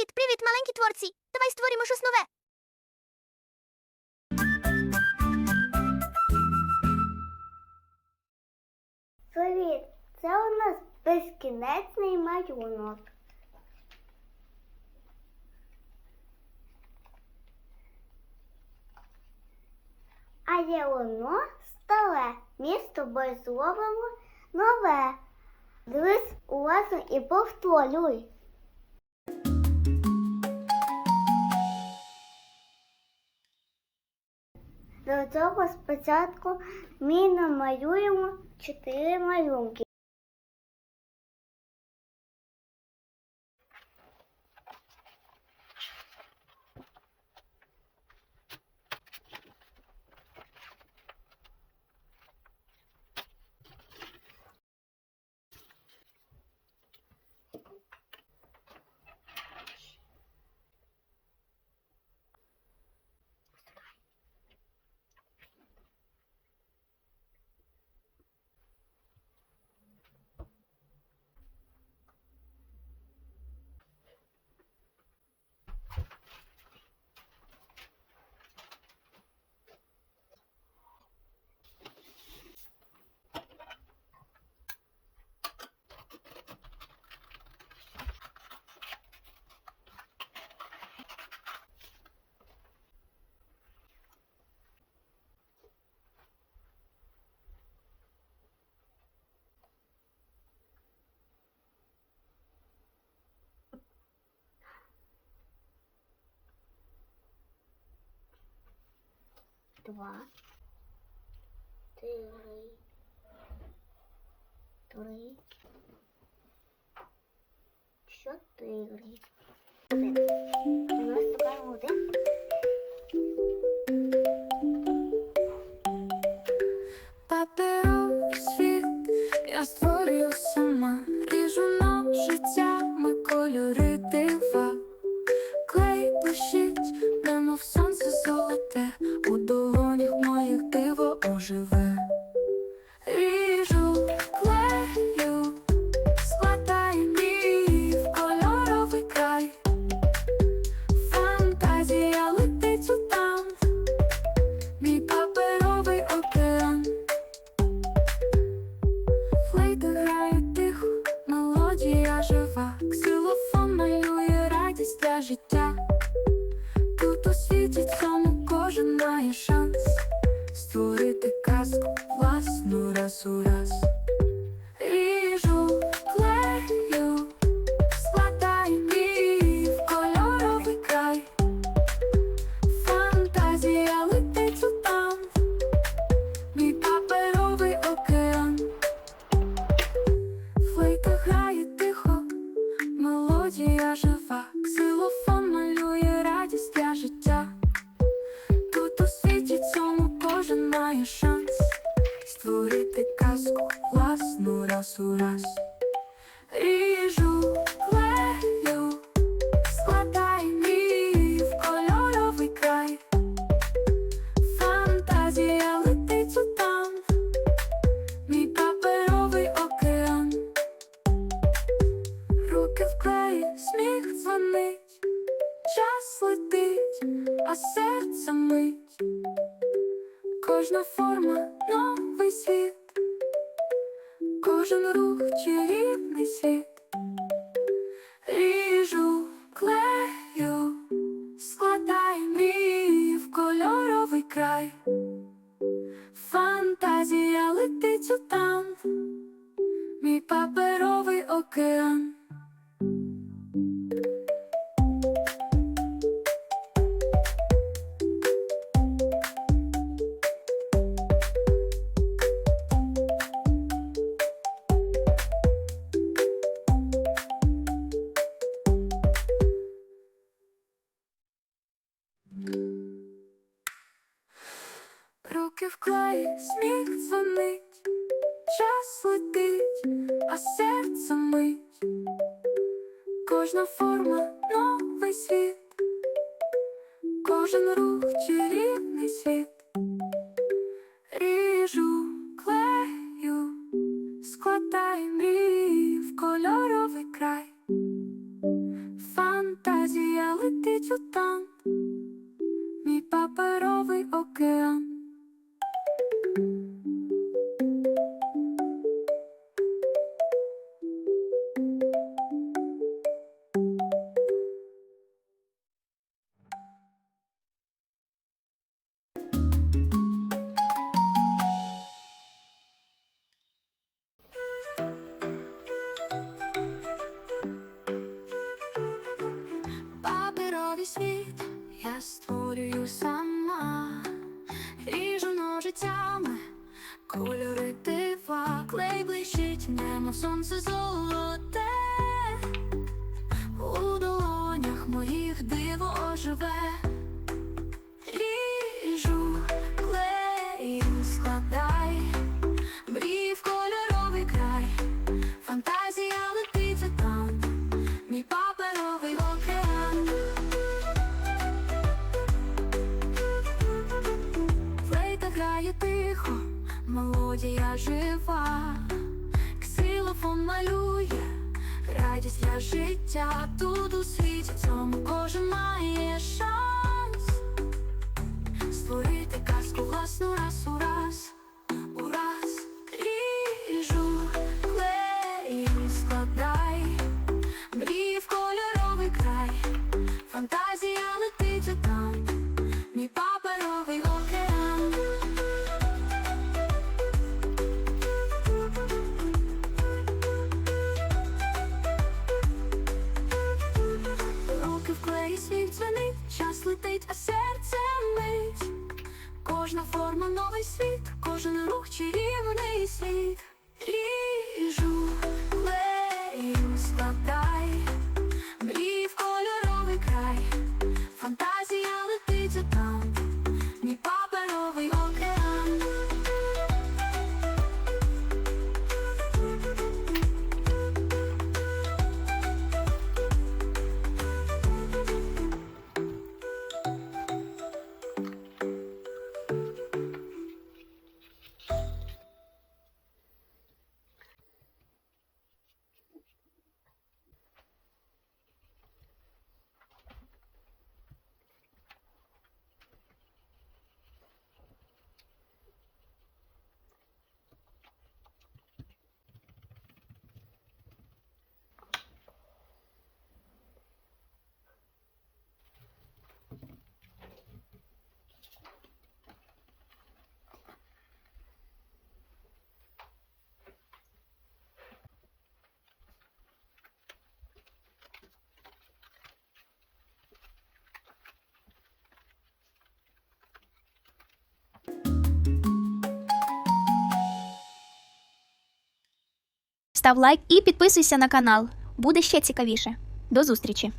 Привіт, привіт, маленькі творці. Давай створимо щось нове. Привіт! Це у нас безкінечний малюнок. А є воно старе. Ми з тобою зробимо нове. Дивись уважно і повторюй. До цього спочатку ми намалюємо чотири малюнки. Два. Три. Три. Чотири. Один. Наступаємо один. Паперовий світ я створюю казку власну раз у раз. Ріжу, клею, складаю мрії в кольоровий край. Фантазія летить у танк, мій паперовий океан. Флейта грає тихо, мелодія жива, ксилофон малює радість для життя. Тут у світі цьому кожен має шанс створити казку власну раз у раз. Ріжу, кожен рух чарівний світ. Ріжу, клею, складай мій в кольоровий край. Фантазія летить у там, мій паперовий океан. Руки в клеї, сміх дзвонить, час летить, а серце мить. Кожна форма новий світ, кожен рух чарівний світ. Ріжу, клею, складаю мрії в кольоровий край. Фантазія летить у там, мій паперовий океан. Створюю сама, ріжу ножицями, кольори дива, клей блищить, немо сонце золоте, у долонях моїх диво оживе, життя тут у світі, цьому кожен має шанс. Створити казку власну раз летить, а серце мить. Кожна форма новий світ, кожен рух чарівний світ. Став лайк і підписуйся на канал. Буде ще цікавіше. До зустрічі!